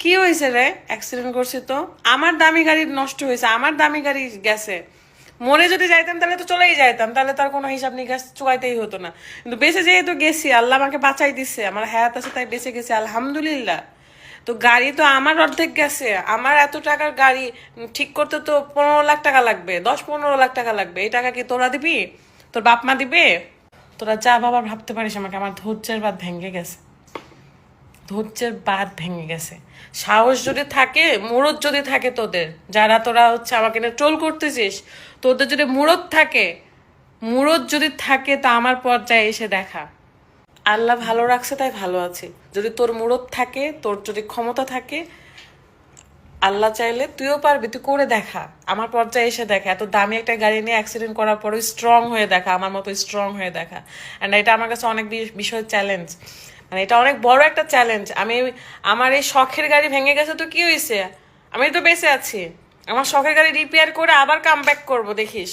কি হয়েছে রে? অ্যাক্সিডেন্ট করছে তো? আমার দামি গাড়ি নষ্ট হয়েছে, আমার দামি গাড়ি গেছে। মরে যদি যাইতাম, তাহলে তো চলেই যাইতাম, তাহলে তার কোনো হিসাব নিকাশ চুকাইতেই হতো না। কিন্তু বেঁচে যেহেতু গেছি, আল্লাহ আমাকে বাঁচাই দিচ্ছে আমার হায়াত আছে তাই বেঁচে গেছি, আলহামদুলিল্লাহ। তো গাড়ি তো আমার অর্ধেক গেছে, আমার এত টাকার গাড়ি ঠিক করতে তো পনেরো লাখ টাকা লাগবে, দশ পনেরো লাখ টাকা লাগবে। এই টাকা কি তোরা দিবি? তোর বাপ মা দিবে? তোরা যা বাবা ভাবতে পারিস আমাকে, আমার ধৈর্যের বাদ ভেঙে গেছে। ধৈর্যের বাদ ভেঙে গেছে। সাহস যদি থাকে, মুরত যদি থাকে তোদের, যারা তোরা হচ্ছে আমাকে নিয়ে ট্রোল করতেছিস, তোদের যদি মুরত থাকে, মুরত যদি থাকে তা আমার পর্যায়ে এসে দেখা। আল্লাহ ভালো রাখছে, তাই ভালো আছে। যদি তোর মুরত থাকে, তোর যদি ক্ষমতা থাকে, আল্লাহ চাইলে তুইও পারবি, তুই করে দেখা। আমার পর্যায়ে এসে দেখা। এত দামি একটা গাড়ি নিয়ে অ্যাক্সিডেন্ট করার পরেও স্ট্রং হয়ে দেখা, আমার মতো স্ট্রং হয়ে দেখা। অ্যান্ড এটা আমার কাছে অনেক বিষয় চ্যালেঞ্জ মানে এটা অনেক বড় একটা চ্যালেঞ্জ আমি আমার এই শখের গাড়ি ভেঙে গেছে তো কি হয়েছে আমি তো বেঁচে আছি। আমার শখের গাড়ি রিপেয়ার করে আবার কাম ব্যাক করব, দেখিস।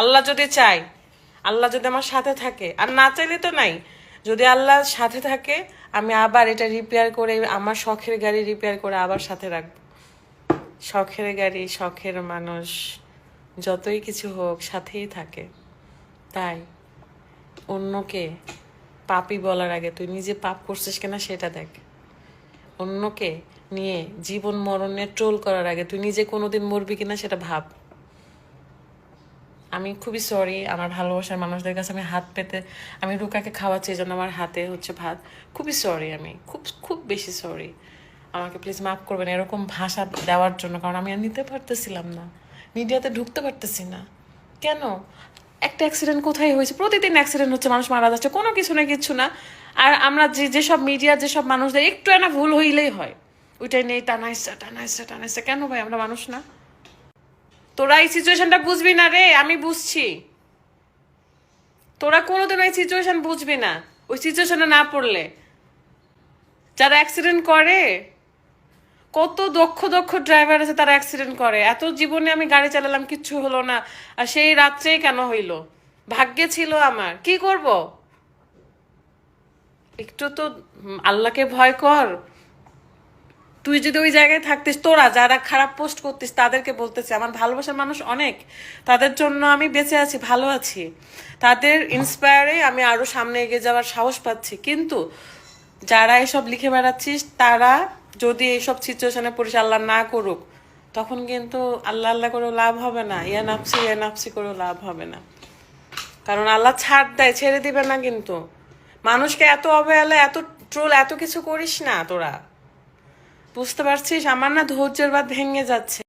আল্লাহ যদি চাই আল্লাহ যদি আমার সাথে থাকে। আর না চাইলে তো নাই। যদি আল্লাহ সাথে থাকে, আমি আবার এটা রিপেয়ার করে আমার শখের গাড়ি রিপেয়ার করে আবার সাথে রাখব। শখের গাড়ি, শখের মানুষ, যতই কিছু হোক, সাথেই থাকে। তাই অন্যকে পাপি বলার আগে, তুই নিজে পাপ করছিস কিনা সেটা দেখ। অন্যকে নিয়ে জীবন মরণে ট্রোল করার আগে, তুই নিজে কোনোদিন মরবি কিনা সেটা ভাব। আমি খুবই সরি আমার ভালোবাসার মানুষদের কাছে আমি হাত পেতে, আমি রুকাকে খাওয়াচ্ছি এই জন্য আমার হাতে হচ্ছে ভাত। খুবই সরি আমি, খুব খুব বেশি সরি আমাকে প্লিজ মাফ করবেন এরকম ভাষা দেওয়ার জন্য, কারণ আমি আর নিতে পারতেছিলাম না। মিডিয়াতে ঢুকতে পারতেছি না। কেন? একটা অ্যাক্সিডেন্ট কোথায় হয়েছে? প্রতিদিন অ্যাক্সিডেন্ট হচ্ছে, মানুষ মারা যাচ্ছে, কোনো কিছু না কিছু না। আর আমরা যে, যেসব মিডিয়া যেসব মানুষদের, একটু না ভুল হইলেই হয়। ওইটাই নেই টানাইসা টানাইসা টানাইসা কেন ভাই, আমরা মানুষ না? তোরা এই সিচুয়েশনটা বুঝবি না রে, আমি বুঝছি। তোরা কোনোদিন ওই সিচুয়েশন বুঝবি না। ওই সিচুয়েশনে না পড়লে। যারা অ্যাক্সিডেন্ট করে কত দক্ষ দক্ষ ড্রাইভার আছে তারা অ্যাক্সিডেন্ট করে। এত জীবনে আমি গাড়ি চালালাম, কিচ্ছু হলো না। আর সেই রাত্রেই কেন হইল? ভাগ্যে ছিল আমার। কি করব? একটু তো আল্লাহকে ভয় কর। তুই যদি ওই জায়গায় থাকতিস, তোরা যারা খারাপ পোস্ট করতিস, তাদেরকে বলতেছি। আমার ভালোবাসার মানুষ অনেক। তাদের জন্য আমি বেঁচে আছি, ভালো আছি। তাদের ইন্সপায়ারে আমি আরও সামনে এগিয়ে যাওয়ার সাহস পাচ্ছি। কিন্তু যারা এসব লিখে বেড়াচ্ছিস, তারা যদি এইসব সিচুয়েশনে পড়িস আল্লাহ না করুক, তখন কিন্তু আল্লাহ আল্লাহ করেও লাভ হবে না। ইয়া নাপসি ইয়া নাপসি করেও লাভ হবে না। কারণ আল্লাহ ছাড় দেয়, ছেড়ে দিবে না কিন্তু। মানুষকে এত অবহেলা, এত ট্রোল এত কিছু করিস না তোরা। বুঝতে পারছিস? আমার না ধৈর্যের বাদ ভেঙে যাচ্ছে।